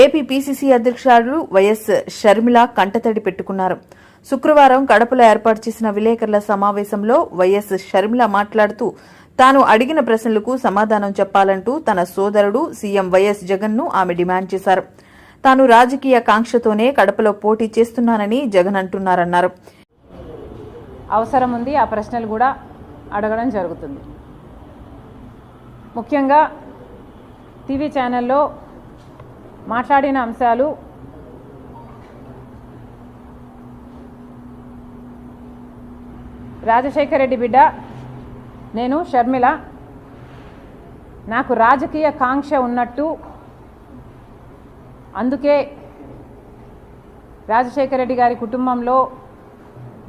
AP PCC అధ్యక్షురాలు YS Sharmila కంటతడి పెట్టుకున్నారు. శుక్రవారం కడపలో ఏర్పాటు చేసిన విలేకరుల సమావేశంలో వైఎస్ షర్మిల మాట్లాడుతూ తాను అడిగిన ప్రశ్నలకు సమాధానం చెప్పాలంటూ తన సోదరుడు సీఎం వైఎస్ జగన్ను ఆమె డిమాండ్ చేశారు. తాను రాజకీయ కాంక్షతోనే కడపలో పోటీ చేస్తున్నానని జగన్ అంటున్నారన్నారు. అవసరం ఉంది ఆ ప్రశ్నలు కూడా అడగడం జరుగుతుంది. ముఖ్యంగా టీవీ ఛానల్లో మాట్లాడిన అంశాలు రాజశేఖర రెడ్డి బిడ్డ నేను షర్మిల. నాకు రాజకీయ కాంక్ష ఉన్నట్టు అందుకే రాజశేఖర రెడ్డి గారి కుటుంబంలో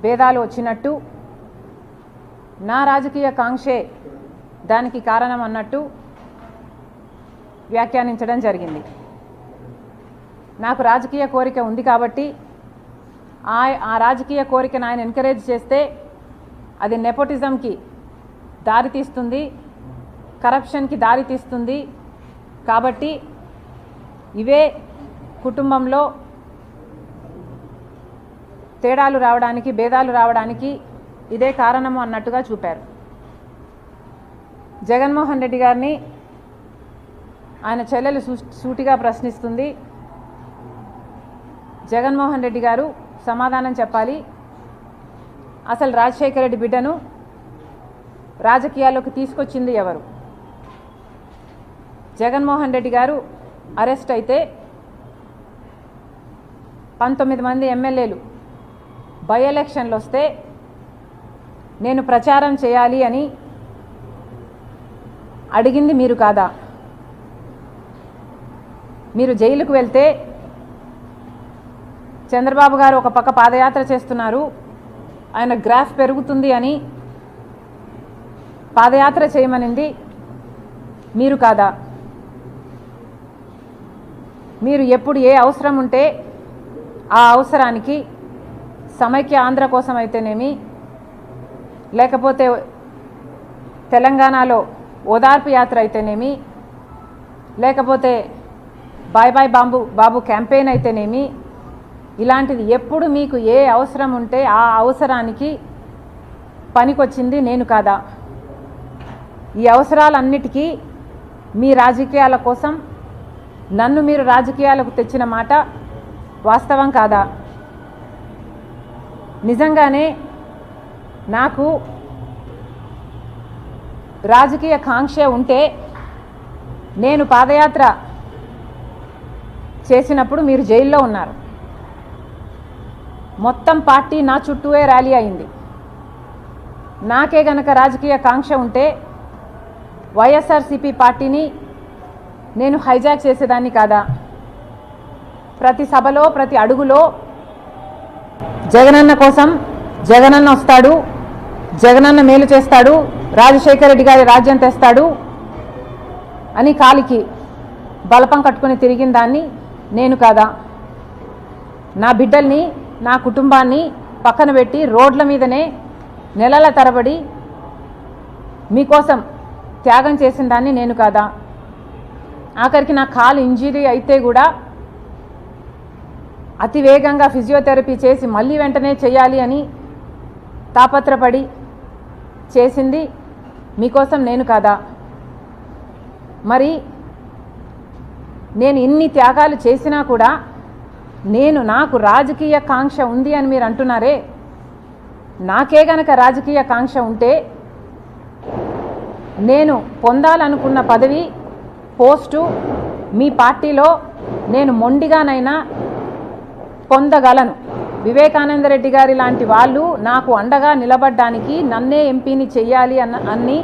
భేదాలు వచ్చినట్టు నా రాజకీయ కాంక్షే దానికి కారణం అన్నట్టు వ్యాఖ్యానించడం జరిగింది. నాకు రాజకీయ కోరిక ఉంది కాబట్టి ఆ ఆ రాజకీయ కోరికను ఆయన ఎంకరేజ్ చేస్తే అది నెపోటిజంకి దారితీస్తుంది కరప్షన్కి దారితీస్తుంది కాబట్టి ఇవే కుటుంబంలో తేడాలు రావడానికి భేదాలు రావడానికి ఇదే కారణము అన్నట్టుగా చూపారు. జగన్మోహన్ రెడ్డి గారిని ఆయన చెల్లెలు సూ- సూటిగా ప్రశ్నిస్తుంది. జగన్మోహన్ రెడ్డి గారు సమాధానం చెప్పాలి. అసలు రాజశేఖర రెడ్డి బిడ్డను రాజకీయాల్లోకి తీసుకొచ్చింది ఎవరు? జగన్మోహన్ రెడ్డి గారు అరెస్ట్ అయితే పంతొమ్మిది మంది ఎమ్మెల్యేలు బై ఎలక్షన్లు వస్తే నేను ప్రచారం చేయాలి అని అడిగింది మీరు కాదా? మీరు జైలుకు వెళ్తే చంద్రబాబు గారు ఒక పక్క పాదయాత్ర చేస్తున్నారు. ఆయన గ్రాఫ్ పెరుగుతుంది అని పాదయాత్ర చేయమనింది. మీరు కాదా? మీరు ఎప్పుడు ఏ అవసరం ఉంటే ఆ అవసరానికి సమైక్య ఆంధ్ర కోసం అయితేనేమి లేకపోతే తెలంగాణలో ఓదార్పు యాత్ర అయితేనేమి లేకపోతే bye bye bomb Babu campaign అయితేనేమి ఇలాంటిది ఎప్పుడు మీకు ఏ అవసరం ఉంటే ఆ అవసరానికి పనికొచ్చింది నేను కాదా? ఈ అవసరాలన్నిటికీ మీ రాజకీయాల కోసం నన్ను మీరు రాజకీయాలకు తెచ్చిన మాట వాస్తవం కాదా? నిజంగానే నాకు రాజకీయ కాంక్ష ఉంటే నేను పాదయాత్ర చేసినప్పుడు మీరు జైల్లో ఉన్నారు. మొత్తం పార్టీ నా చుట్టూవే ర్యాలీ అయింది. నాకే గనక రాజకీయ కాంక్ష ఉంటే వైఎస్ఆర్సీపీ పార్టీని నేను హైజాక్ చేసేదాన్ని కాదా? ప్రతి సభలో ప్రతి అడుగులో జగనన్న కోసం జగనన్న వస్తాడు జగనన్న మేలు చేస్తాడు రాజశేఖర రెడ్డి గారి రాజ్యం తెస్తాడు అని కాలికి బలపం కట్టుకుని తిరిగిన దాన్ని నేను కాదా? నా బిడ్డల్ని నా కుటుంబాన్ని పక్కన పెట్టి రోడ్ల మీదనే నెలల తరబడి మీకోసం త్యాగం చేసిన దాన్ని నేను కాదా? ఆఖరికి నా కాలు ఇంజరీ అయితే కూడా అతి వేగంగా ఫిజియోథెరపీ చేసి మళ్ళీ వెంటనే చేయాలి అని తాపత్రపడి చేసింది మీకోసం నేను కాదా? మరి నేను ఇన్ని త్యాగాలు చేసినా కూడా నేను నాకు రాజకీయ కాంక్ష ఉంది అని మీరు అంటున్నారే? నాకే గనక రాజకీయ కాంక్ష ఉంటే నేను పొందాలనుకున్న పదవి పోస్టు మీ పార్టీలో నేను మొండిగానైనా పొందగలను. వివేకానంద రెడ్డి గారి లాంటి వాళ్ళు నాకు అండగా నిలబడ్డానికి నన్నే ఎంపీని చెయ్యాలి అన్న అన్ని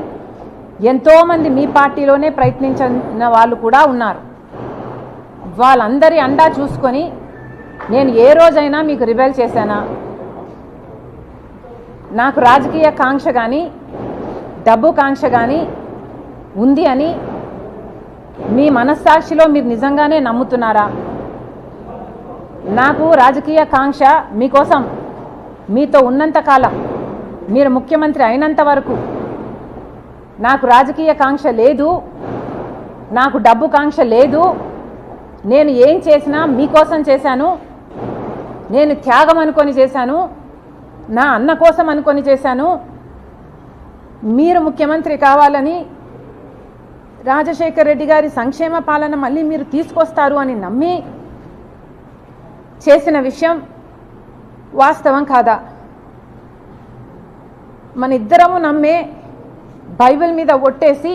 ఎంతోమంది మీ పార్టీలోనే ప్రయత్నించిన వాళ్ళు కూడా ఉన్నారు. వాళ్ళందరి అండా చూసుకొని నేను ఏ రోజైనా మీకు రిబెల్ చేశానా? నాకు రాజకీయ కాంక్ష కానీ డబ్బు కాంక్ష కానీ ఉంది అని మీ మనస్సాక్షిలో మీరు నిజంగానే నమ్ముతున్నారా? నాకు రాజకీయ కాంక్ష మీకోసం మీతో ఉన్నంత కాలం మీరు ముఖ్యమంత్రి అయినంత వరకు నాకు రాజకీయ కాంక్ష లేదు నాకు డబ్బు కాంక్ష లేదు నేను ఏం చేసినా మీకోసం చేశాను నేను త్యాగం అనుకొని చేశాను నా అన్న కోసం అనుకొని చేశాను మీరు ముఖ్యమంత్రి కావాలని రాజశేఖర్ రెడ్డి గారి సంక్షేమ పాలన మళ్ళీ మీరు తీసుకొస్తారు అని నమ్మి చేసిన విషయం వాస్తవం కాదా? మన ఇద్దరము నమ్మే బైబిల్ మీద ఒట్టేసి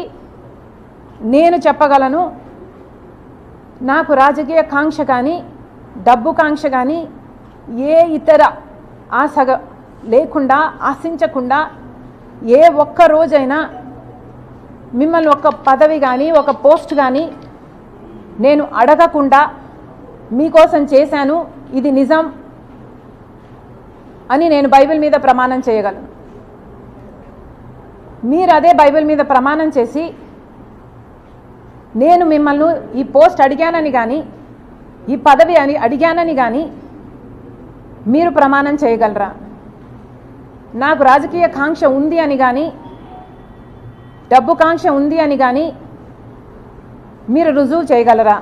నేను చెప్పగలను నాకు రాజకీయ కాంక్ష కానీ డబ్బు కాంక్ష కానీ ఏ ఇతర ఆశగ లేకుండా ఆశించకుండా ఏ ఒక్క రోజైనా మిమ్మల్ని ఒక పదవి కానీ ఒక పోస్ట్ కానీ నేను అడగకుండా మీకోసం చేశాను ఇది నిజం అని నేను బైబిల్ మీద ప్రమాణం చేయగలను. మీరు అదే బైబిల్ మీద ప్రమాణం చేసి నేను మిమ్మల్ని ఈ పోస్ట్ అడిగానని కానీ ఈ పదవి అని అడిగానని కానీ మీరు ప్రమాణం చేయగలరా? నాకు రాజకీయ కాంక్ష ఉంది అని కానీ డబ్బు కాంక్ష ఉంది అని కానీ మీరు రుజువు చేయగలరా?